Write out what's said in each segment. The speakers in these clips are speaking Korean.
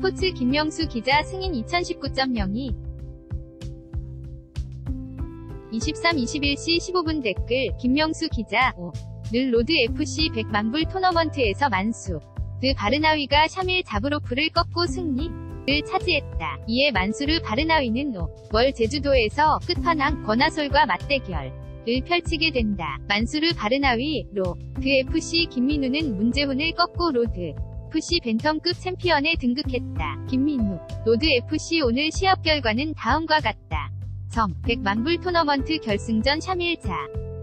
스포츠 김명수 기자 승인 2019.02 23-21시 15분 댓글 김명수 기자 5. 늘 로드 FC 100만불 토너먼트에서 만수. 드 바르나위가 샤밀 자브로프를 꺾고 승리 를 차지했다. 이에 만수르 바르나위는 5월 제주도에서 끝판왕 권하솔과 맞대결 을 펼치게 된다. 만수르 바르나위 로. 드 FC 김민우는 문재훈을 꺾고 로드 FC 벤텀급 챔피언에 등극했다. 김민우. 로드 FC 오늘 시합 결과는 다음과 같다. 점 100만불 토너먼트 결승전 샤밀자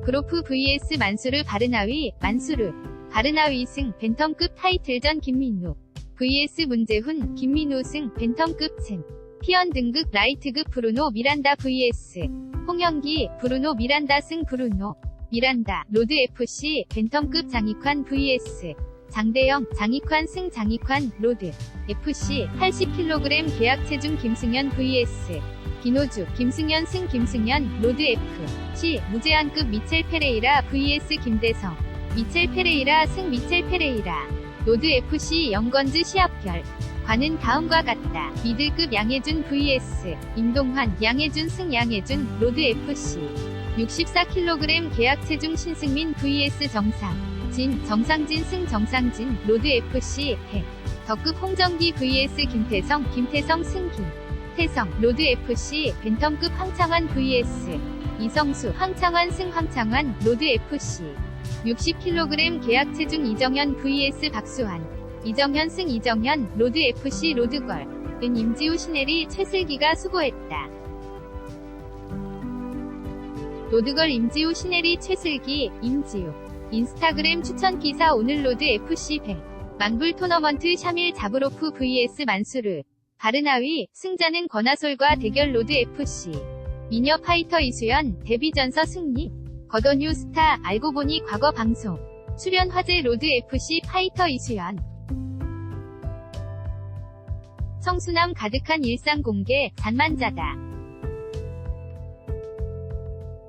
그로프 vs 만수르 바르나위 만수르. 바르나위 승 벤텀급 타이틀전 김민우. vs 문재훈 김민우 승 벤텀급 챔. 피언 등급 라이트급 브루노 미란다 vs 홍영기 브루노 미란다 승 브루노 미란다. 로드 FC 벤텀급 장익환 vs 장대영 장익환 승 장익환 로드 FC 80kg 계약 체중 김승현 vs 김호주, 김승현 승 김승현, 로드 F, C, 무제한급 미첼 페레이라 vs 김대성, 미첼 페레이라 승 미첼 페레이라, 로드 FC 영건즈 시합결. 관은 다음과 같다. 미들급 양혜준 vs 임동환, 양혜준 승 양혜준, 로드 FC. 64kg 계약 체중 신승민 vs 정상, 진, 정상진 승 정상진, 로드 FC, 해. 덕급 홍정기 vs 김태성, 김태성 승 김. 태성, 로드 FC, 벤텀급 황창환 vs 이성수, 황창환 승 황창환, 로드 FC 60kg 계약 체중 이정현 vs 박수환 이정현 승 이정현, 로드 FC 로드걸 은 임지우 신혜리 최슬기가 수고했다. 로드걸 임지우 신혜리 최슬기, 임지우 인스타그램 추천 기사 오늘 로드 FC 100 만불 토너먼트 샤밀 자브로프 vs 만수르 바르나위, 승자는 권하솔과 대결 로드 FC. 미녀 파이터 이수연, 데뷔전서 승리. 거더뉴 스타, 알고 보니 과거 방송. 출연 화제 로드 FC 파이터 이수연. 성수남 가득한 일상 공개, 잔만자다.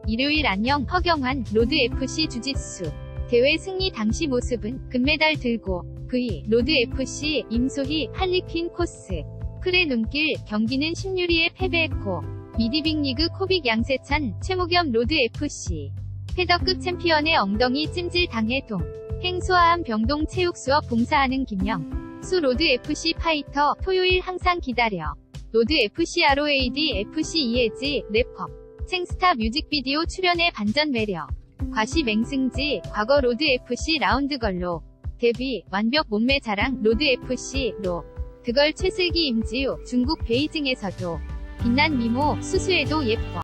일요일 안녕, 허경환, 로드 FC 주짓수. 대회 승리 당시 모습은 금메달 들고, V, 로드 FC, 임소희, 할리퀸 코스. 풀의 눈길, 경기는 신유리에 패배했고, 미디빅리그 코빅 양세찬, 최무겸 로드 FC. 패더급 챔피언의 엉덩이 찜질 당해 동. 행수화한 병동 체육수업 봉사하는 김영. 수 로드 FC 파이터, 토요일 항상 기다려. 로드 FC ROAD FC 이해지, 래퍼. 챙스타 뮤직비디오 출연의 반전 매력. 과시 맹승지, 과거 로드 FC 라운드걸로. 데뷔, 완벽 몸매 자랑, 로드 FC, 로. 그걸 최슬기 임지우, 중국 베이징에서도 빛난 미모, 수수에도 예뻐.